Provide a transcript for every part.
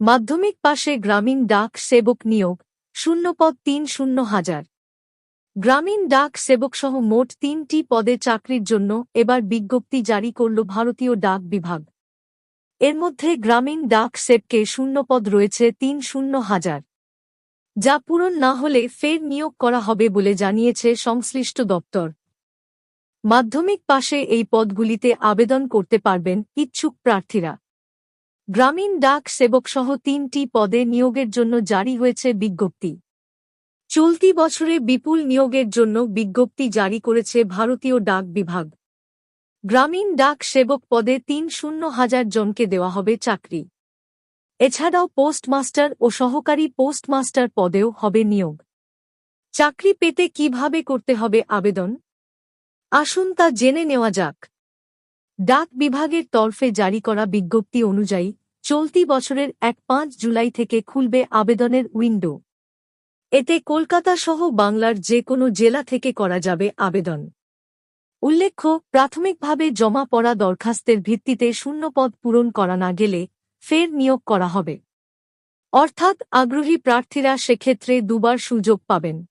মাধ্যমিক পাশে গ্রামীণ ডাক সেবক নিয়োগ শূন্যপদ তিন শূন্য হাজার। গ্রামীণ ডাক সেবকসহ মোট তিনটি পদে চাকরির জন্য এবার বিজ্ঞপ্তি জারি করল ভারতীয় ডাক বিভাগ। এর মধ্যে গ্রামীণ ডাক সেবকে শূন্যপদ রয়েছে তিন শূন্য হাজার। যা পূরণ না হলে ফের নিয়োগ করা হবে বলে জানিয়েছে সংশ্লিষ্ট দপ্তর। মাধ্যমিক পাশে এই পদগুলিতে আবেদন করতে পারবেন ইচ্ছুক প্রার্থীরা। গ্রামীণ ডাক সেবকসহ তিনটি পদে নিয়োগের জন্য জারি হয়েছে বিজ্ঞপ্তি। চলতি বছরে বিপুল নিয়োগের জন্য বিজ্ঞপ্তি জারি করেছে ভারতীয় ডাক বিভাগ। গ্রামীণ ডাক সেবক পদে তিন শূন্য হাজার জনকে দেওয়া হবে চাকরি। এছাড়াও পোস্টমাস্টার ও সহকারী পোস্টমাস্টার পদেও হবে নিয়োগ। চাকরি পেতে কীভাবে করতে হবে আবেদন? আসুন তা জেনে নেওয়া যাক। ডাক বিভাগের তরফে জারি করা বিজ্ঞপ্তি অনুযায়ী চলতি বছরের এক পাঁচ জুলাই থেকে খুলবে আবেদনের উইন্ডো। এতে কলকাতা সহ বাংলার যে কোনো জেলা থেকে করা যাবে আবেদন। উল্লেখ্য, প্রাথমিকভাবে জমা পড়া দরখাস্তের ভিত্তিতে শূন্যপদ পূরণ করা না গেলে ফের নিয়োগ করা হবে। অর্থাৎ আগ্রহী প্রার্থীরা সেক্ষেত্রে দুবার সুযোগ পাবেন।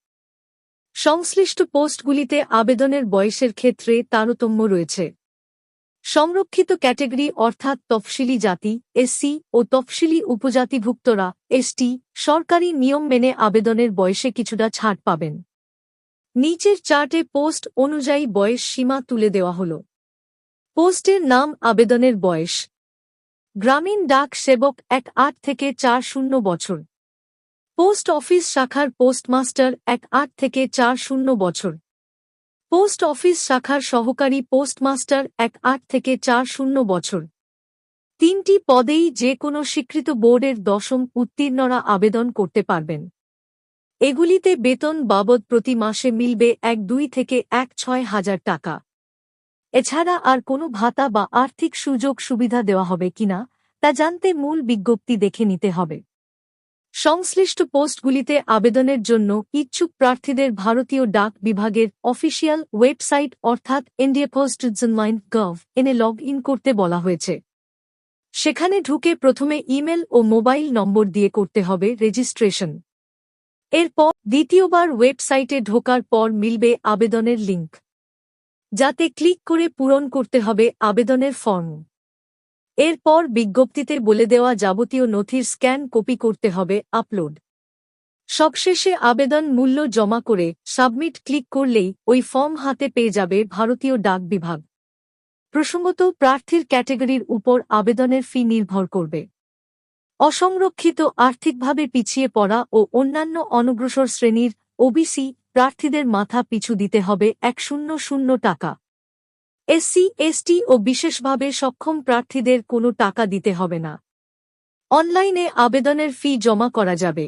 সংশ্লিষ্ট পোস্টগুলিতে আবেদনের বয়সের ক্ষেত্রে তারতম্য রয়েছে। সংরক্ষিত ক্যাটেগরি অর্থাৎ তফসিলি জাতি, এসসি, ও তফসিলি উপজাতিভুক্তরা, এসটি, সরকারি নিয়ম মেনে আবেদনের বয়সে কিছুটা ছাড় পাবেন। নিচের চার্টে পোস্ট অনুযায়ী বয়স সীমা তুলে দেওয়া হল। পোস্টের নাম আবেদনের বয়স। গ্রামীণ ডাক সেবক এক আট থেকে চার শূন্য বছর। পোস্ট অফিস শাখার পোস্টমাস্টার এক আট থেকে চার শূন্য বছর। পোস্ট অফিস শাখার সহকারী পোস্টমাস্টার এক আট থেকে চার শূন্য বছর। তিনটি পদেই যে কোনো স্বীকৃত বোর্ডের দশম উত্তীর্ণরা আবেদন করতে পারবেন। এগুলিতে বেতন বাবদ প্রতি মাসে মিলবে এক দুই থেকে এক ছয় হাজার টাকা। এছাড়া আর কোনো ভাতা বা আর্থিক সুযোগ সুবিধা দেওয়া হবে কিনা, তা জানতে মূল বিজ্ঞপ্তি দেখে নিতে হবে। সংশ্লিষ্ট পোস্টগুলিতে আবেদনের জন্য ইচ্ছুক প্রার্থীদের ভারতীয় ডাক বিভাগের অফিসিয়াল ওয়েবসাইট অর্থাৎ ইন্ডিয়া পোস্ট গভ এনে লগ ইন করতে বলা হয়েছে। সেখানে ঢুকে প্রথমে ইমেল ও মোবাইল নম্বর দিয়ে করতে হবে রেজিস্ট্রেশন। এরপর দ্বিতীয়বার ওয়েবসাইটে ঢোকার পর মিলবে আবেদনের লিঙ্ক। যাতে ক্লিক করে পূরণ করতে হবে আবেদনের ফর্ম। এরপর বিজ্ঞপ্তিতে বলে দেওয়া যাবতীয় নথির স্ক্যান কপি করতে হবে, আপলোড। সবশেষে আবেদন মূল্য জমা করে সাবমিট ক্লিক করলেই ওই ফর্ম হাতে পেয়ে যাবে ভারতীয় ডাক বিভাগ। প্রসঙ্গত, প্রার্থীর ক্যাটেগরির উপর আবেদনের ফি নির্ভর করবে। অসংরক্ষিত, আর্থিকভাবে পিছিয়ে পড়া ও অন্যান্য অনগ্রসর শ্রেণির ওবিসি প্রার্থীদের মাথা পিছু দিতে হবে এক শূন্য শূন্য টাকা। এসসি এসটি ও বিশেষভাবে সক্ষম প্রার্থীদের কোনো টাকা দিতে হবে না। অনলাইনে আবেদনের ফি জমা করা যাবে।